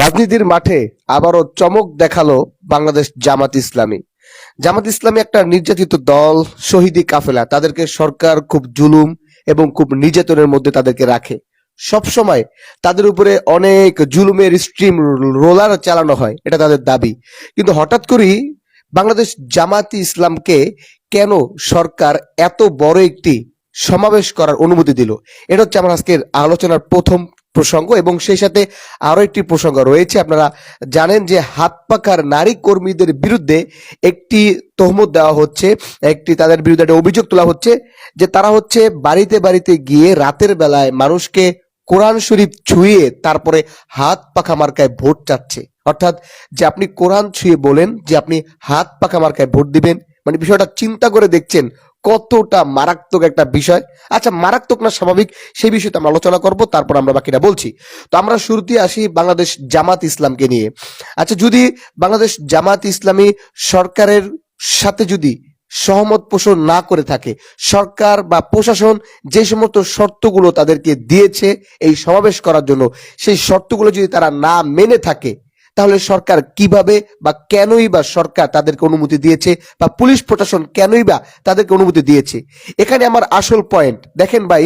রাজনীতির মাঠে আবারও চমক দেখাল বাংলাদেশ জামাত ইসলামী। জামাত ইসলামী একটা নির্যাতিত দল, শহীদি কাফেলা। তাদেরকে সরকার খুব জুলুম এবং খুব নির্যাতনের মধ্যে তাদেরকে রাখে। সব সময় তাদের উপরে অনেক জুলুমের স্ট্রিম রোলার চালানো হয়, এটা তাদের দাবি। কিন্তু হঠাৎ করেই বাংলাদেশ জামাত ইসলামকে কেন সরকার এত বড় একটি সমাবেশ করার অনুমতি দিল? এটা হচ্ছে আমার আজকের আলোচনার প্রথম প্রসঙ্গ এবং সেই সাথে আরও একটি প্রসঙ্গ রয়েছে। আপনারা জানেন যে হাত পাখার নারী কর্মীদের বিরুদ্ধে একটি তহমত দেওয়া হচ্ছে, একটি তাদের বিরুদ্ধে একটা অভিযোগ তোলা হচ্ছে যে তারা হচ্ছে বাড়িতে বাড়িতে গিয়ে রাতের বেলায় মানুষকে কোরআন শরীফ ছুঁয়ে তারপরে হাত পাখা মার্কায় ভোট চাচ্ছে। অর্থাৎ যে আপনি কোরআন ছুঁয়ে বলেন, যে আপনি হাত পাখা মার্কায় ভোট দিবেন মানে বিষয়টা চিন্তা করে দেখছেন কতটা মারাত্মক একটা বিষয়। আচ্ছা মারাত্মক না স্বাভাবিক সেই বিষয়টা আমরা আলোচনা করব, তারপর আমরা বাকিটা বলছি। তো আমরা শুরুতে আসি বাংলাদেশ জামাত ইসলামকে নিয়ে। আচ্ছা যদি বাংলাদেশ জামাত ইসলামী সরকারের সাথে যদি সহমত পোষণ না করে থাকে, সরকার বা প্রশাসন যে সমস্ত শর্তগুলো তাদেরকে দিয়েছে এই সমাবেশ করার জন্য, সেই শর্তগুলো যদি তারা না মেনে থাকে তাহলে সরকার কীভাবে বা কেনই বা সরকার তাদেরকে অনুমতি দিয়েছে বা পুলিশ প্রশাসন কেনই বা তাদেরকে অনুমতি দিয়েছে? এখানে আমার আসল পয়েন্ট দেখেন ভাই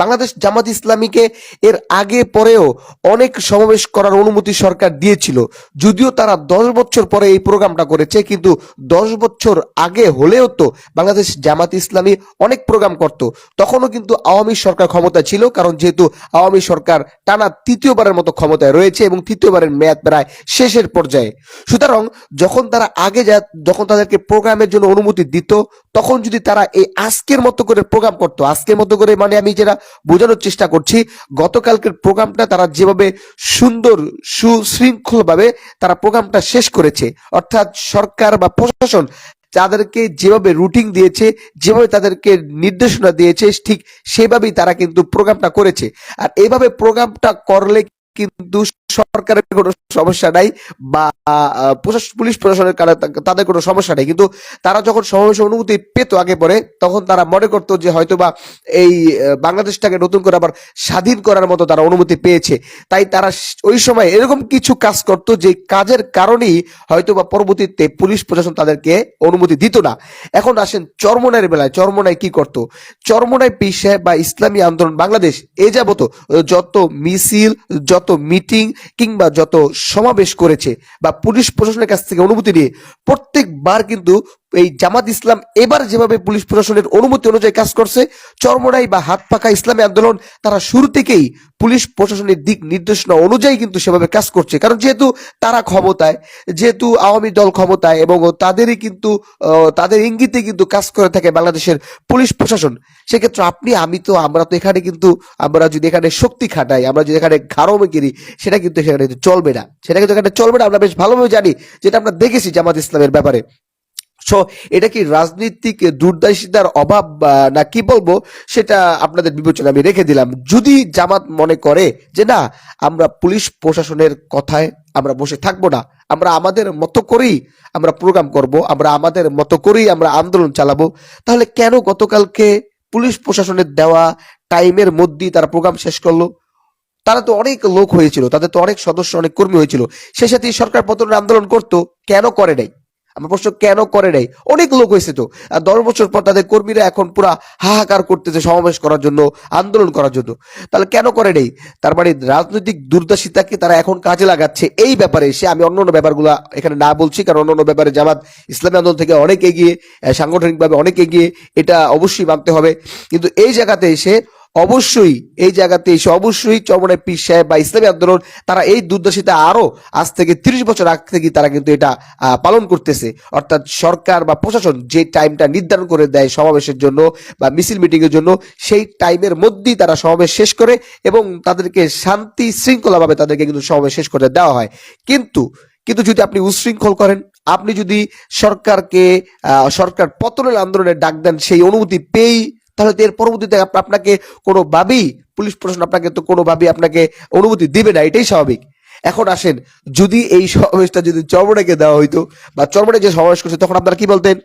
বাংলাদেশ জামাত ইসলামীকে এর আগে পরেও অনেক সমাবেশ করার অনুমতি সরকার দিয়েছিল। যদিও তারা দশ বছর পরে এই প্রোগ্রামটা করেছে, কিন্তু দশ বছর আগে হলেও তো বাংলাদেশ জামাত ইসলামী অনেক প্রোগ্রাম করত। তখনও কিন্তু আওয়ামী সরকার ক্ষমতা ছিল, কারণ যেহেতু আওয়ামী সরকার টানা তৃতীয়বারের মতো ক্ষমতায় রয়েছে এবং তৃতীয়বারের মেয়াদ প্রায় শেষের পর্যায়ে। সুতরাং যখন তারা আগে যা, যখন তাদেরকে প্রোগ্রামের জন্য অনুমতি দিত, তখন যদি তারা এই আজকের মতো করে প্রোগ্রাম করতো, আজকের মতো করে মানে আমি যেটা বোঝানোর চেষ্টা করছি। গতকালকের প্রোগ্রামটা তারা যেভাবে সুন্দর, সুশৃঙ্খলভাবে তারা প্রোগ্রামটা শেষ করেছে, অর্থাৎ সরকার বা প্রশাসন তাদেরকে যেভাবে রুটিন দিয়েছে, যেভাবে তাদেরকে নির্দেশনা দিয়েছে, ঠিক সেভাবেই তারা কিন্তু প্রোগ্রামটা করেছে। আর এইভাবে প্রোগ্রামটা করলে কিন্তু সরকারের কোনো সমস্যা নাই বা পুলিশ প্রশাসনের কারণে তাদের কোনো সমস্যা নেই। কিন্তু তারা যখন সমাবেশের অনুমতি পেত আগে পরে, তখন তারা মনে করতো যে হয়তোবা এই বাংলাদেশটাকে নতুন করে আবার স্বাধীন করার মতো তারা অনুমতি পেয়েছে। তাই তারা ওই সময় এরকম কিছু কাজ করতো যে কাজের কারণেই হয়তো বা পরবর্তীতে পুলিশ প্রশাসন তাদেরকে অনুমতি দিত না। এখন আসেন চরমনায়ের বেলায়। চরমনায় কি করতো? চরমনায় পিসে বা ইসলামী আন্দোলন বাংলাদেশ, এ যাবত যত মিছিল, যত মিটিং কিংবা যত সমাবেশ করেছে বা পুলিশ প্রশাসনের কাছ থেকে অনুমতি নিয়ে প্রত্যেকবার কিন্তু এই জামাত ইসলাম এবার যেভাবে পুলিশ প্রশাসনের অনুমতি অনুযায়ী কাজ করছে, চরমনাই বা হাত পাকা ইসলামী আন্দোলন, তারা শুরু থেকেই পুলিশ প্রশাসনের দিক নির্দেশনা অনুযায়ী কিন্তু সেভাবে কাজ করছে। কারণ যেহেতু তারা ক্ষমতায়, যেহেতু আওয়ামী দল ক্ষমতায় এবং তাদেরই কিন্তু তাদের ইঙ্গিতে কিন্তু কাজ করে থাকে বাংলাদেশের পুলিশ প্রশাসন, সেক্ষেত্রে আপনি, আমি তো, আমরা তো এখানে কিন্তু, আমরা যদি এখানে শক্তি খাটাই, আমরা যদি এখানে ঘাড়মে কিনি সেটা কিন্তু সেখানে চলবে না। সেটা কিন্তু এখানে চলবে না, আমরা বেশ ভালোভাবে জানি, যেটা আমরা দেখেছি জামাত ইসলামের ব্যাপারে। সো এটা কি রাজনৈতিক দূরদর্শিতার অভাব না কি বলব, সেটা আপনাদের বিবেচনা আমি রেখে দিলাম। যদি জামাত মনে করে যে না, আমরা পুলিশ প্রশাসনের কথায় আমরা বসে থাকব না, আমরা আমাদের মতো করেই আমরা প্রোগ্রাম করব, আমরা আমাদের মতো করেই আমরা আন্দোলন চালাবো, তাহলে কেন গতকালকে পুলিশ প্রশাসনের দেওয়া টাইমের মধ্যেই তারা প্রোগ্রাম শেষ করল? তারা তো অনেক লোক হয়েছিল, তাদের তো অনেক সদস্য, অনেক কর্মী হয়েছিল। সে সাথে সরকার পতনের আন্দোলন করতো, কেন করে নাই? আমার প্রশ্ন, কেন করে নাই? অনেক লোক হয়েছে তো। দশ বছর পর তাদের কর্মীরা এখন পুরা হাহাকার করতেছে সমাবেশ করার জন্য, আন্দোলন করার জন্য। তাহলে কেন করে নেই? তার মানে রাজনৈতিক দুর্দশিতাকে তারা এখন কাজে লাগাচ্ছে এই ব্যাপারে সে আমি অন্য অন্য ব্যাপারগুলো এখানে না বলছি, কারণ অন্য অন্য ব্যাপারে জামাত ইসলামী আন্দোলন থেকে অনেক এগিয়ে সাংগঠনিকভাবে অনেক এগিয়ে, এটা অবশ্যই মানতে হবে। কিন্তু এই জায়গাতে এসে অবশ্যই এই জায়গাতে এসে অবশ্যই চরমনায় পীর সাহেব বা ইসলামী আন্দোলন, তারা এই দুর্দশিতা আরও আজ থেকে তিরিশ বছর আগ থেকে তারা কিন্তু এটা পালন করতেছে। অর্থাৎ সরকার বা প্রশাসন যে টাইমটা নির্ধারণ করে দেয় সমাবেশের জন্য বা মিছিল মিটিং এর জন্য, সেই টাইমের মধ্যেই তারা সমাবেশ শেষ করে এবং তাদেরকে শান্তি শৃঙ্খলাভাবে তাদেরকে কিন্তু সমাবেশ শেষ করে দেওয়া হয়। কিন্তু কিন্তু যদি আপনি উশৃঙ্খল করেন, আপনি যদি সরকারকে সরকার পতনের আন্দোলনের ডাক দেন, সেই অনুমতি পেয়েই তাহলে এর পরবর্তীতে আপ- আপনাকে কোনোভাবেই পুলিশ প্রশাসন আপনাকে তো কোনোভাবেই আপনাকে অনুমতি দিবে না, এটাই স্বাভাবিক। এখন আসেন, যদি এই সমাবেশটা যদি চরমনাকে দেওয়া হইতো বা চরমনে যে সমাবেশ করছে, তখন আপনারা কি বলতেন?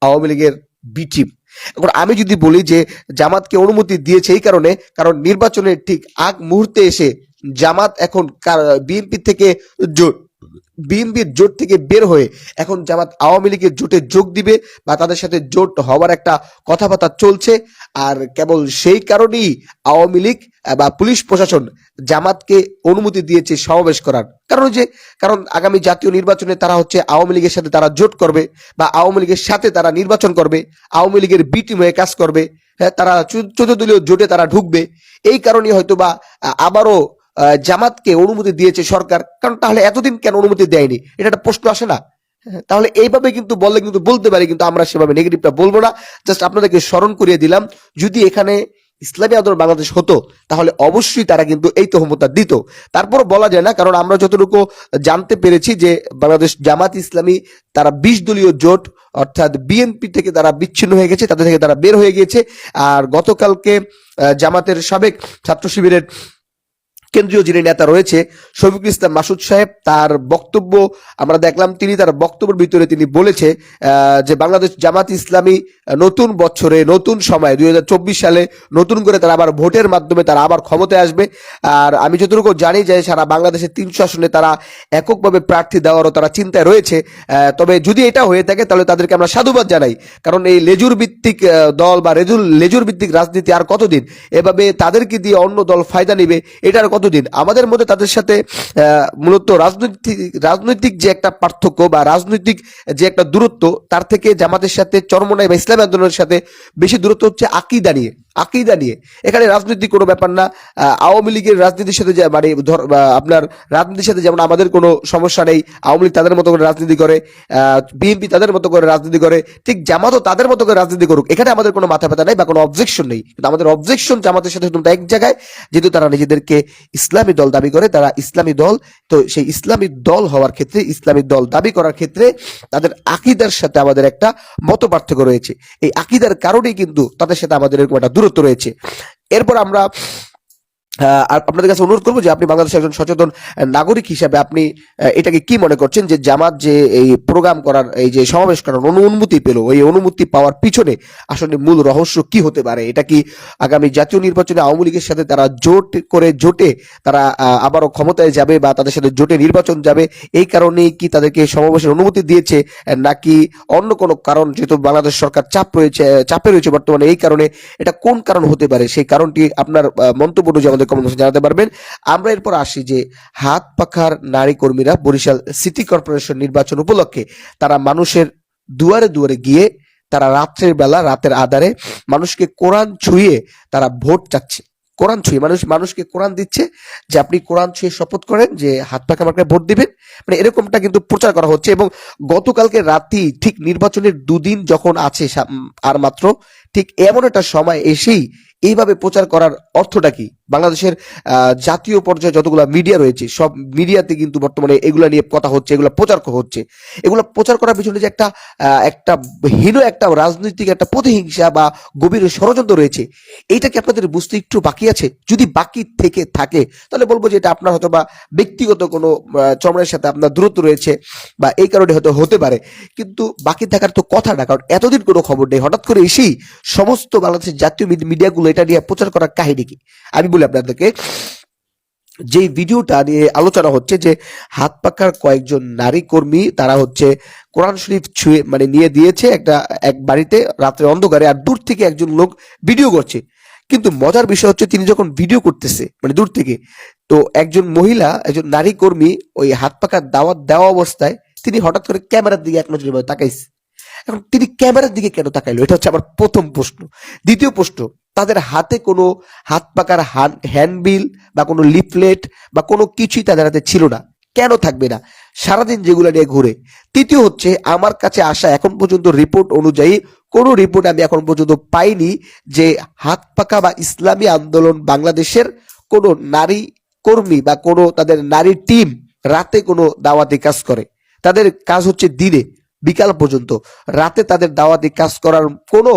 আওয়ামী লীগের বি টিম। এখন আমি যদি বলি যে জামাতকে অনুমতি দিয়েছে এই কারণে, কারণ নির্বাচনের ঠিক আগ মুহূর্তে এসে জামাত এখন বিএনপি থেকে বিএনপির জোট থেকে বের হয়ে এখন জামাত আওয়ামী লীগের জোটে যোগ দিবে বা তাদের সাথে জোট হওয়ার একটা কথাবার্তা চলছে। আর কেবল সেই কারণেই আওয়ামী লীগ বা পুলিশ প্রশাসন জামাতকে অনুমতি দিয়েছে সমাবেশ করার। কারণ যে, কারণ আগামী জাতীয় নির্বাচনে তারা হচ্ছে আওয়ামী লীগের সাথে তারা জোট করবে বা আওয়ামী লীগের সাথে তারা নির্বাচন করবে, আওয়ামী লীগের বি টিম হয়ে কাজ করবে হ্যাঁ তারা চৌদ্দ দলীয় জোটে তারা ঢুকবে। এই কারণে হয়তো বা আবারও জামাতকে অনুমতি দিয়েছে সরকার। কারণ তাহলে এতদিন কেন অনুমতি দেয়নি? এটা একটা প্রশ্ন আসে না। তাহলে এইভাবে কিন্তু বললে কিন্তু বলতে পারি, কিন্তু আমরা সেভাবে নেগেটিভটা বলব না। জাস্ট আপনাদেরকে স্মরণ করিয়ে দিলাম, যদি এখানে ইসলামী আন্দোলন বাংলাদেশ হতো, তাহলে অবশ্যই তারা কিন্তু এই তহমতটা দিত। তারপর বলা যায় না, কারণ আমরা যতটুকু জানতে পেরেছি যে বাংলাদেশ জামাত ইসলামী তারা বিশ দলীয় জোট, অর্থাৎ বিএনপি থেকে তারা বিচ্ছিন্ন হয়ে গেছে, তাদের থেকে তারা বের হয়ে গিয়েছে। আর গতকালকে জামাতের সাবেক ছাত্র শিবিরের কেন্দ্রীয় যিনি নেতা রয়েছে, শফিকুল ইসলাম মাসুদ সাহেব, তার বক্তব্য আমরা দেখলাম, তিনি তার বক্তব্যের ভিতরে তিনি বলেছে যে বাংলাদেশ জামাত ইসলামী নতুন বছরে, নতুন সময়, দুই সালে নতুন করে তারা আবার ভোটের মাধ্যমে তারা আবার ক্ষমতায় আসবে। আর আমি যতটুকু জানি যে সারা বাংলাদেশের তিনশো আসনে তারা এককভাবে প্রার্থী দেওয়ারও তারা চিন্তায় রয়েছে। তবে যদি এটা হয়ে থাকে, তাহলে তাদেরকে আমরা সাধুবাদ জানাই। কারণ এই লেজুর ভিত্তিক দল বা রেজুর লেজুর ভিত্তিক রাজনীতি আর কতদিন? এভাবে তাদেরকে দিয়ে অন্য দল ফায়দা নেবে, এটার কতদিন আমাদের মধ্যে তাদের সাথে মূলত রাজনৈতিক রাজনৈতিক যে একটা পার্থক্য বা রাজনৈতিক যে একটা দূরত্ব, তার থেকে জামাতের সাথে চরমনাই বা ইসলাম আন্দোলনের সাথে বেশি দূরত্ব হচ্ছে আকিদা নিয়ে। আকিদা নিয়ে। এখানে রাজনৈতিক কোনো ব্যাপার না। আওয়ামী লীগের রাজনীতির সাথে মানে আপনার রাজনীতির সাথে যেমন আমাদের কোনো সমস্যা নেই, আওয়ামী লীগ তাদের মতো করে রাজনীতি করে বিএনপি তাদের মতো করে রাজনীতি করে, ঠিক জামাতও তাদের মতো করে রাজনীতি করুক। এখানে আমাদের কোনো মাথা ব্যথা নেই বা কোনো অবজেকশন নেই। কিন্তু আমাদের অবজেকশন জামাতের সাথে শুধু এক জায়গায়, যেহেতু তারা নিজেদেরকে ইসলামী দল দাবি করে, তারা ইসলামী দল, তো সেই ইসলামী দল হওয়ার ক্ষেত্রে, ইসলামী দল দাবি করার ক্ষেত্রে তাদের আকিদার সাথে আমাদের একটা মত পার্থক্য রয়েছে। এই আকিদার কারণেই কিন্তু তাদের সাথে আমাদের এরকম একটা দূরত্ব রয়েছে। এরপর আমরা আর আপনাদের কাছে অনুরোধ করব যে আপনি বাংলাদেশের একজন সচেতন নাগরিক হিসাবে আপনি এটাকে কি মনে করছেন যে জামাত যে এই প্রোগ্রাম করার, এই যে সমাবেশ করার অনু- অনুমতি পেল এই অনুমতি পাওয়ার পিছনে আসলে মূল রহস্য কি হতে পারে? এটা কি আগামী জাতীয় নির্বাচনে আওয়ামী লীগের সাথে তারা জোট করে জোটে তারা আবারও ক্ষমতায় যাবে বা তাদের সাথে জোটে নির্বাচন যাবে? এই কারণেই কি তাদেরকে সমাবেশের অনুমতি দিয়েছে নাকি অন্য কোনো কারণ যেহেতু বাংলাদেশ সরকার চাপ রয়েছে চাপে রয়েছে বর্তমানে এই কারণে? এটা কোন কারণ হতে পারে? সেই কারণটি আপনার মন্তব্য অনুযায়ী আমাদের কমেন্ট বক্সে জানাতে পারবেন। আমরা এরপর আসি যে হাত পাখার নারী কর্মীরা বরিশাল সিটি কর্পোরেশন নির্বাচন উপলক্ষে তারা মানুষের দুয়ারে দুয়ারে গিয়ে তারা রাত্রের বেলা রাতের আধারে মানুষকে কোরআন ছুঁয়ে তারা ভোট চাচ্ছে। কোরআন ছুঁয়ে মানুষ, মানুষকে কোরআন দিচ্ছে যে আপনি কোরআন ছুঁয়ে শপথ করেন যে হাত পাখা আমাকে ভোট দিবেন। মানে এরকমটা কিন্তু প্রচার করা হচ্ছে এবং গতকালকে রাতি ঠিক নির্বাচনের দুদিন যখন আছে আর মাত্র, ঠিক এমন একটা সময় এসেই এইভাবে প্রচার করার অর্থটা কি? বাংলাদেশের জাতীয় পর্যায়ে যতগুলো মিডিয়া রয়েছে, সব মিডিয়াতে কিন্তু বর্তমানে এগুলা নিয়ে কথা হচ্ছে, এগুলো প্রচার হচ্ছে। এগুলো প্রচার করার পিছনে যে একটা একটা হীন একটা রাজনৈতিক একটা প্রতিহিংসা বা গভীর ষড়যন্ত্র রয়েছে, এইটা কি আপনাদের বুঝতে একটু বাকি আছে? যদি বাকি থেকে থাকে, তাহলে বলব যে এটা আপনার হয়তো বা ব্যক্তিগত কোনো চরমের সাথে আপনার দূরত্ব রয়েছে বা এই কারণে হয়তো হতে পারে। কিন্তু বাকি থাকার তো কথা না, কারণ এতদিন কোনো খবর নেই। হঠাৎ করে এসেই সমস্ত বাংলাদেশের জাতীয় মিড- মিডিয়াগুলো এটা নিয়ে প্রচার করার কাহিনী কি? আমি বলি আপনাদেরকে যে ভিডিওটা নিয়ে আলোচনা হচ্ছে যে হাত পাকার কয়েকজন নারী কর্মী, তারা হচ্ছে কোরআন শরীফ ছুঁয়ে মানে নিয়ে দিয়েছে একটা, এক বাড়িতে রাত্রে অন্ধকারে আর দূর থেকে একজন লোক ভিডিও করছে। কিন্তু মজার বিষয় হচ্ছে তিনি যখন ভিডিও করতেছে মানে দূর থেকে, তো একজন মহিলা, একজন নারী কর্মী ওই হাত পাকার দাওয়াত দেওয়া অবস্থায় তিনি হঠাৎ করে ক্যামেরার দিকে এক নজরে তাকাইছে। এখন তিনি ক্যামেরার দিকে কেন তাকাইলো? এটা হচ্ছে আমার প্রথম প্রশ্ন। দ্বিতীয় প্রশ্ন তাদের হাতে কোনো হাত পাকার হ্যান্ডবিল বা কোনো লিফলেট বা কোনো কিছুই তাদের হাতে ছিল না। কেন থাকবে না? সারাদিন যেগুলো নিয়ে ঘুরে। তৃতীয় হচ্ছে, আমার কাছে আসা এখন পর্যন্ত রিপোর্ট অনুযায়ী কোনো রিপোর্ট আমি এখন পর্যন্ত পাইনি যে হাত পাকা বা ইসলামী আন্দোলন বাংলাদেশের কোনো নারী কর্মী বা কোনো তাদের নারী টিম রাতে কোনো দাওয়াতি কাজ করে। তাদের কাজ হচ্ছে দিনে, বিকাল পর্যন্ত। রাতে তাদের দাওয়াতি কাজ করার কোনো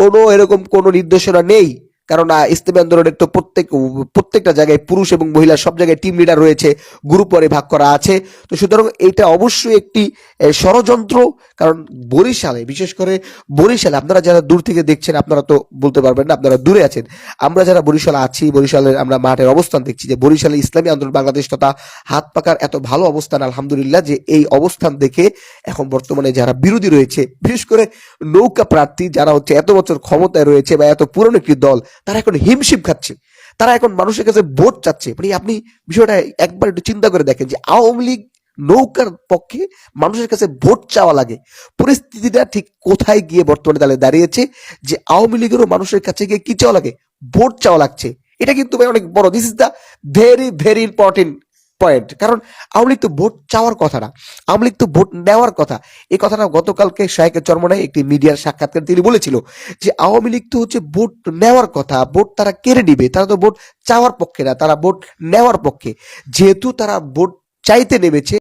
কোনো এরকম কোনো নির্দেশনা নেই। আহ, ইসলামী আন্দোলনের তো প্রত্যেক প্রত্যেকটা জায়গায় পুরুষ এবং মহিলা সব জায়গায় টিম লিডার রয়েছে গ্রুপ পরে ভাগ করা আছে। তো সুতরাং এটা অবশ্যই একটি ষড়যন্ত্র কারণ বরিশালে বিশেষ করে বরিশালে আপনারা যারা দূর থেকে দেখছেন আপনারা তো বলতে পারবেন না আপনারা দূরে আছেন। আমরা যারা বরিশালে আছি বরিশালের আমরা মাঠের অবস্থান দেখছি যে বরিশালে ইসলামী আন্দোলন বাংলাদেশ তথা হাত পাকার এত ভালো অবস্থান আলহামদুলিল্লাহ যে এই অবস্থান দেখে এখন বর্তমানে যারা বিরোধী রয়েছে বিশেষ করে নৌকা প্রার্থী যারা হচ্ছে এত বছর ক্ষমতায় রয়েছে বা এত পুরনো একটি দল তারা এখন হিমশিম খাচ্ছে। তারা এখন মানুষের কাছে ভোট চাচ্ছে। মানে আপনি বিষয়টা একবার একটু চিন্তা করে দেখেন যে আওয়ামী লীগ নৌকার পক্ষে মানুষের কাছে ভোট চাওয়া লাগে। পরিস্থিতিটা ঠিক কোথায় গিয়ে বর্তমানে তাহলে দাঁড়িয়েছে যে আওয়ামী লীগেরও মানুষের কাছে গিয়ে কি চাওয়া লাগে? ভোট চাওয়া লাগছে। এটা কিন্তু ভাই অনেক বড় this is the very very important point কারণ আওয়ামী লীগ তো ভোট চাওয়ার কথা না। আওয়ামী লীগ তো ভোট নেওয়ার কথা। এই কথাটা গতকালকে শাহেকের চর্মনায় একটি মিডিয়ার সাক্ষাৎকার তিনি বলেছিল যে আওয়ামী লীগ তো হচ্ছে ভোট নেওয়ার কথা, ভোট তারা কেড়ে নিবে, তারা তো ভোট চাওয়ার পক্ষে না, তারা ভোট নেওয়ার পক্ষে। যেহেতু তারা ভোট চাইতে নেমেছে